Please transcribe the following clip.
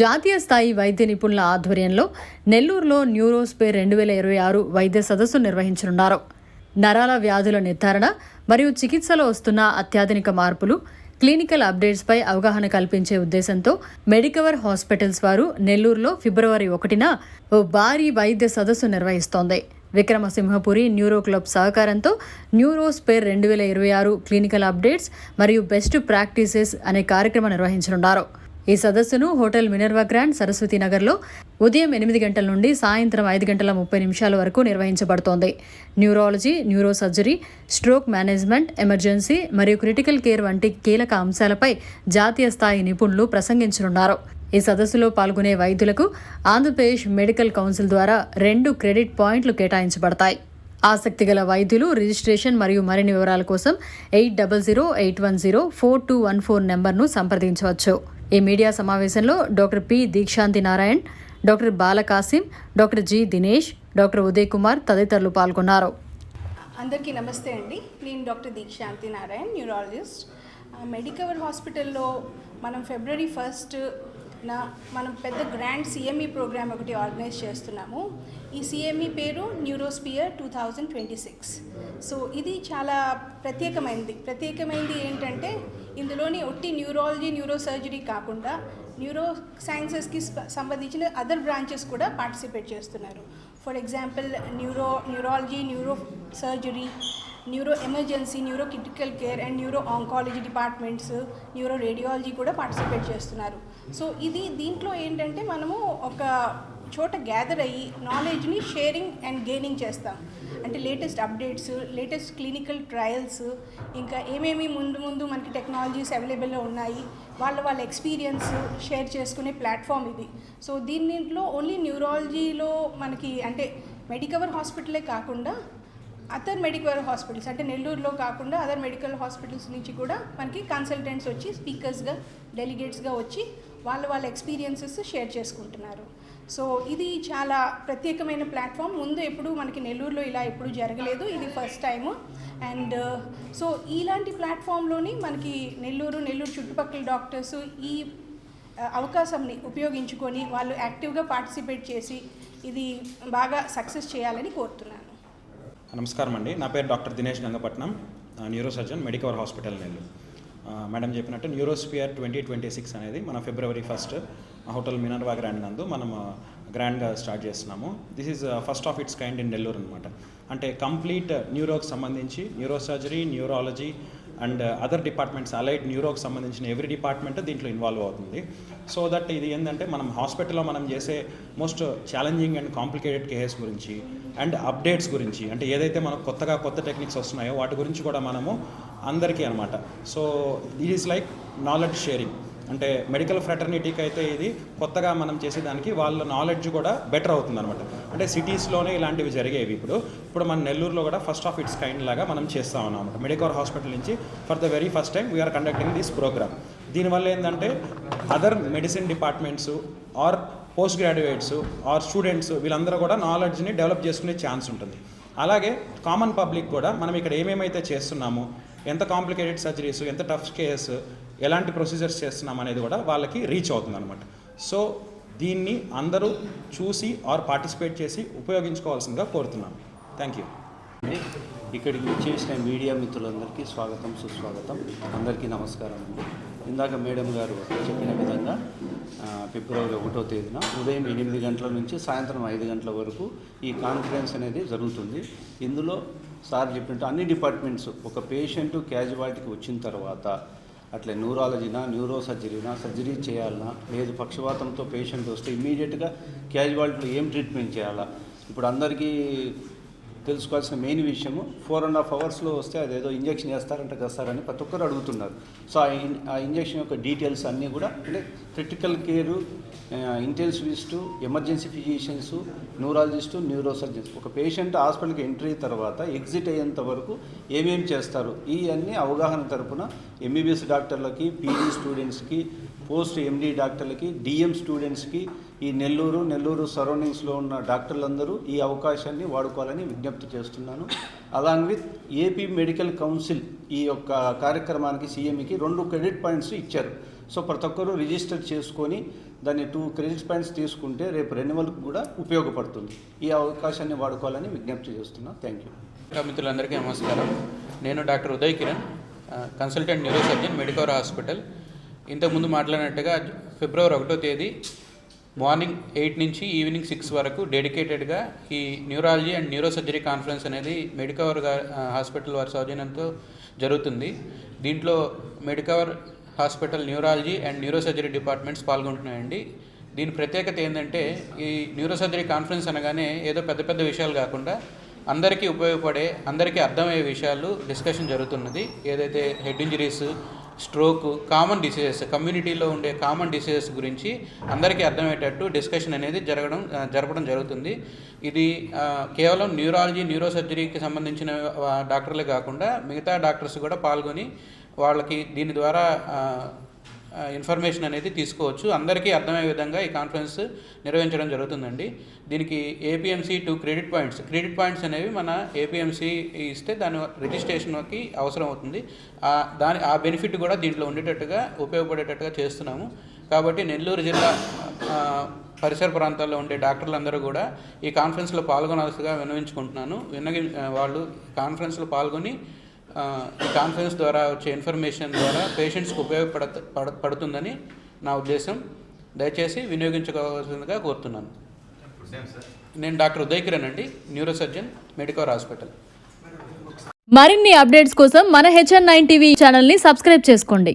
జాతీయ స్థాయి వైద్య నిపుణుల ఆధ్వర్యంలో నెల్లూరులో న్యూరోస్పేర్ రెండు వేల ఇరవై ఆరు వైద్య సదస్సు నిర్వహించనున్నారు. నరాల వ్యాధుల నిర్ధారణ మరియు చికిత్సలో వస్తున్న అత్యాధునిక మార్పులు క్లినికల్ అప్డేట్స్పై అవగాహన కల్పించే ఉద్దేశంతో మెడికవర్ హాస్పిటల్స్ వారు నెల్లూరులో ఫిబ్రవరి ఒకటిన ఓ భారీ వైద్య సదస్సు నిర్వహిస్తోంది. విక్రమసింహపురి న్యూరో క్లబ్ సహకారంతో న్యూరోస్పేర్ రెండు వేల ఇరవై ఆరు క్లినికల్ అప్డేట్స్ మరియు బెస్ట్ ప్రాక్టీసెస్ అనే కార్యక్రమం నిర్వహించనున్నారు. ఈ సదస్సును హోటల్ మినర్వా గ్రాండ్ సరస్వతి నగర్లో ఉదయం ఎనిమిది గంటల నుండి సాయంత్రం ఐదు గంటల ముప్పై నిమిషాల వరకు నిర్వహించబడుతోంది. Neurology neuro surgery stroke management emergency మరియు క్రిటికల్ కేర్ వంటి కీలక అంశాలపై జాతీయ స్థాయి నిపుణులు ప్రసంగించనున్నారు. ఈ సదస్సులో పాల్గొనే వైద్యులకు ఆంధ్రప్రదేశ్ మెడికల్ కౌన్సిల్ ద్వారా రెండు క్రెడిట్ పాయింట్లు కేటాయించబడతాయి. ఆసక్తి గల వైద్యులు రిజిస్ట్రేషన్ మరియు మరిన్ని వివరాల కోసం eight double zero eight one zero four two one four నెంబర్ను సంప్రదించవచ్చు. ఈ మీడియా సమావేశంలో doctor P Deekshanti Narayan doctor Balakasim doctor G Dinesh doctor Uday Kumar తదితరులు పాల్గొన్నారు. అందరికీ నమస్తే అండి. నేను doctor Deekshanti Narayan neurologist. Medicover హాస్పిటల్లో మనం ఫిబ్రవరి ఫస్ట్ నా మనం పెద్ద గ్రాండ్ సిఎంఈ ప్రోగ్రామ్ ఒకటి ఆర్గనైజ్ చేస్తున్నాము. ఈ సిఎంఈ పేరు Neurosphere two thousand twenty six. So ఇది చాలా ప్రత్యేకమైనది ప్రత్యేకమైనది ఏంటంటే ఇందులోని ఒట్టి న్యూరాలజీ న్యూరో సర్జరీ కాకుండా న్యూరో సైన్సెస్కి సంబంధించిన అదర్ బ్రాంచెస్ కూడా పార్టిసిపేట్ చేస్తున్నారు. For example neuro neurology neuro surgery neuro emergency neuro critical care and neuro oncology departments neuro radiology కూడా పార్టిసిపేట్ చేస్తున్నారు. సో ఇది దీంట్లో ఏంటంటే మనము ఒక చోట గ్యాదర్ అయ్యి నాలెడ్జ్ని షేరింగ్ అండ్ గెయినింగ్ చేస్తాం. అంటే latest updates latest clinical trials ఇంకా ఏమేమి ముందు ముందు మనకి టెక్నాలజీస్ అవైలబుల్లో ఉన్నాయి వాళ్ళ వాళ్ళ ఎక్స్పీరియన్స్ షేర్ చేసుకునే ప్లాట్ఫామ్ ఇది. సో దీనిలో ఓన్లీ న్యూరాలజీలో మనకి అంటే మెడికవర్ హాస్పిటలే కాకుండా అదర్ మెడికల్ హాస్పిటల్స్ అంటే నెల్లూరులో కాకుండా అదర్ మెడికల్ హాస్పిటల్స్ నుంచి కూడా మనకి కన్సల్టెంట్స్ వచ్చి స్పీకర్స్గా డెలిగేట్స్గా వచ్చి వాళ్ళ వాళ్ళ ఎక్స్పీరియన్సెస్ షేర్ చేసుకుంటున్నారు. సో ఇది చాలా ప్రత్యేకమైన ప్లాట్ఫామ్. ముందు ఎప్పుడు మనకి నెల్లూరులో ఇలా ఎప్పుడు జరగలేదు. ఇది ఫస్ట్ టైము. అండ్ సో ఇలాంటి ప్లాట్ఫామ్లోని మనకి నెల్లూరు నెల్లూరు చుట్టుపక్కల డాక్టర్స్ ఈ అవకాశంని ఉపయోగించుకొని వాళ్ళు యాక్టివ్గా పార్టిసిపేట్ చేసి ఇది బాగా సక్సెస్ చేయాలని కోరుతున్నాను. నమస్కారం అండి నా పేరు doctor Dinesh Gangapatnam neuro surgeon Medicover hospital Nellore. Madam చెప్పినట్టు న్యూరోస్పియర్ ట్వంటీ ట్వంటీ సిక్స్ అనేది మన ఫిబ్రవరి ఫస్ట్ హోటల్ మినర్వా గ్రాండ్ నందు మనం గ్రాండ్గా స్టార్ట్ చేస్తున్నాము. This is first of its kind in Nellore అనమాట అంటే కంప్లీట్ న్యూరోకి సంబంధించి neuro surgery neurology and other departments allied న్యూరోకి సంబంధించిన ఎవ్రీ డిపార్ట్మెంట్ దీంట్లో ఇన్వాల్వ్ అవుతుంది. సో దట్ ఇది ఏంటంటే మనం హాస్పిటల్లో మనం చేసే most challenging and complicated cases గురించి అండ్ అప్డేట్స్ గురించి అంటే ఏదైతే మనకు కొత్తగా కొత్త టెక్నిక్స్ వస్తున్నాయో వాటి గురించి కూడా మనము అందరికీ అనమాట so it is like knowledge sharing అంటే మెడికల్ ఫ్రెటర్నిటీకి అయితే ఇది కొత్తగా మనం చేసేదానికి వాళ్ళ నాలెడ్జ్ కూడా బెటర్ అవుతుంది అనమాట అంటే సిటీస్లోనే ఇలాంటివి జరిగేవి ఇప్పుడు. ఇప్పుడు మన నెల్లూరులో కూడా ఫస్ట్ ఆఫ్ ఇట్స్ కైండ్ లాగా మనం చేస్తా ఉన్నాం అనమాట మెడికల్ హాస్పిటల్ నుంచి for the very first time we are conducting this program దీనివల్ల ఏంటంటే other medicine departments or post graduates or students వీళ్ళందరూ కూడా నాలెడ్జ్ని డెవలప్ చేసుకునే ఛాన్స్ ఉంటుంది. అలాగే కామన్ పబ్లిక్ కూడా మనం ఇక్కడ ఏమేమైతే చేస్తున్నామో ఎంత కాంప్లికేటెడ్ సర్జరీస్ ఎంత టఫ్ కేస్ ఎలాంటి ప్రొసీజర్స్ చేస్తున్నాం అనేది కూడా వాళ్ళకి రీచ్ అవుతుంది అనమాట సో దీన్ని అందరూ చూసి ఆర్ పార్టిసిపేట్ చేసి ఉపయోగించుకోవాల్సిందిగా కోరుతున్నాను థ్యాంక్ యూ ఇక్కడికి వచ్చేసిన మీడియా మిత్రులందరికీ స్వాగతం సుస్వాగతం. అందరికీ నమస్కారం అండి. ఇందాక మేడం గారు చెప్పిన విధంగా ఫిబ్రవరి ఒకటో తేదీన ఉదయం ఎనిమిది గంటల నుంచి సాయంత్రం ఐదు గంటల వరకు ఈ కాన్ఫరెన్స్ అనేది జరుగుతుంది. ఇందులో సార్ చెప్పినట్టు అన్ని డిపార్ట్మెంట్స్ ఒక పేషెంట్ క్యాజువాలిటీకి వచ్చిన తర్వాత అట్లే న్యూరాలజీనా న్యూరో సర్జరీనా సర్జరీ చేయాలన్నా లేదు పక్షవాతంతో పేషెంట్ వస్తే ఇమీడియట్గా క్యాజువాలిటీలో ఏం ట్రీట్మెంట్ చేయాలా? ఇప్పుడు అందరికీ తెలుసుకోవాల్సిన మెయిన్ విషయము ఫోర్ అండ్ హాఫ్ అవర్స్లో వస్తే అదేదో ఇంజక్షన్ వేస్తారంట కదా సార్ అని ప్రతి ఒక్కరు అడుగుతున్నారు. సో ఆ ఆ ఇంజెక్షన్ యొక్క డీటెయిల్స్ అన్నీ కూడా అంటే critical care intensivist emergency physicians neurologist neuro surgeons ఒక పేషెంట్ హాస్పిటల్కి ఎంట్రీ తర్వాత ఎగ్జిట్ అయ్యేంత వరకు ఏమేమి చేస్తారు? ఈ అన్ని అవగాహన తరపున ఎంబీబీఎస్ డాక్టర్లకి పీజీ స్టూడెంట్స్కి పోస్ట్ ఎండి డాక్టర్లకి డిఎం స్టూడెంట్స్కి ఈ నెల్లూరు నెల్లూరు సరౌండింగ్స్లో ఉన్న డాక్టర్లందరూ ఈ అవకాశాన్ని వాడుకోవాలని విజ్ఞప్తి చేస్తున్నాను. Along with AP medical council ఈ యొక్క కార్యక్రమానికి సీఎంకి రెండు క్రెడిట్ పాయింట్స్ ఇచ్చారు. సో ప్రతి ఒక్కరూ రిజిస్టర్ చేసుకొని దాన్ని టూ క్రెడిట్ పాయింట్స్ తీసుకుంటే రేపు రెన్యువల్కి కూడా ఉపయోగపడుతుంది. ఈ అవకాశాన్ని వాడుకోవాలని విజ్ఞప్తి చేస్తున్నాను. Thank you. మిత్రులందరికీ నమస్కారం. నేను doctor Uday Kiran consultant neuro surgeon Medicover hospital. ఇంతకుముందు మాట్లాడినట్టుగా ఫిబ్రవరి ఒకటో తేదీ మార్నింగ్ ఎయిట్ నుంచి ఈవినింగ్ సిక్స్ వరకు డెడికేటెడ్గా ఈ neurology and neuro surgery conference అనేది మెడికవర్ హాస్పిటల్ వారి సౌజన్యంతో జరుగుతుంది. దీంట్లో Medicover hospital neurology and neuro surgery departments పాల్గొంటున్నాయండి. దీని ప్రత్యేకత ఏంటంటే ఈ న్యూరో సర్జరీ కాన్ఫరెన్స్ అనగానే ఏదో పెద్ద పెద్ద విషయాలు కాకుండా అందరికీ ఉపయోగపడే అందరికీ అర్థమయ్యే విషయాలు డిస్కషన్ జరుగుతున్నది. ఏదైతే head injuries stroke common diseases కమ్యూనిటీలో ఉండే కామన్ డిసీజెస్ గురించి అందరికీ అర్థమయ్యేటట్టు డిస్కషన్ అనేది జరగడం జరపడం జరుగుతుంది. ఇది కేవలం న్యూరాలజీ న్యూరో సర్జరీకి సంబంధించిన డాక్టర్లే కాకుండా మిగతా డాక్టర్స్ కూడా పాల్గొని వాళ్ళకి దీని ద్వారా ఇన్ఫర్మేషన్ అనేది తీసుకోవచ్చు. అందరికీ అర్థమయ్యే విధంగా ఈ కాన్ఫరెన్స్ నిర్వహించడం జరుగుతుందండి. దీనికి APMC two credit points credit points అనేవి మన ఏపీఎంసీ ఇస్తే దాని రిజిస్ట్రేషన్కి అవసరం అవుతుంది. దాని ఆ బెనిఫిట్ కూడా దీంట్లో ఉండేటట్టుగా ఉపయోగపడేటట్టుగా చేస్తున్నాము. కాబట్టి నెల్లూరు జిల్లా పరిసర ప్రాంతాల్లో ఉండే డాక్టర్లందరూ కూడా ఈ కాన్ఫరెన్స్లో పాల్గొనాల్సిగా విన్నవించుకుంటున్నాను. విన్నగి వాళ్ళు కాన్ఫరెన్స్లో పాల్గొని ఈ కాన్ఫరెన్స్ ద్వారా వచ్చే ఇన్ఫర్మేషన్ ద్వారా పేషెంట్స్కి ఉపయోగపడ పడ- పడుతుందని నా ఉద్దేశం. దయచేసి వినియోగించుకోవాల్సిందిగా కోరుతున్నాను. నేను డాక్టర్ ఉదయ్ కిరణ్ అండి న్యూరో సర్జన్ మెడికవర్ హాస్పిటల్ మరిన్ని అప్డేట్స్ కోసం మన హెచ్ఎన్ నైన్ టీవీ ఛానల్ని సబ్స్క్రైబ్ చేసుకోండి.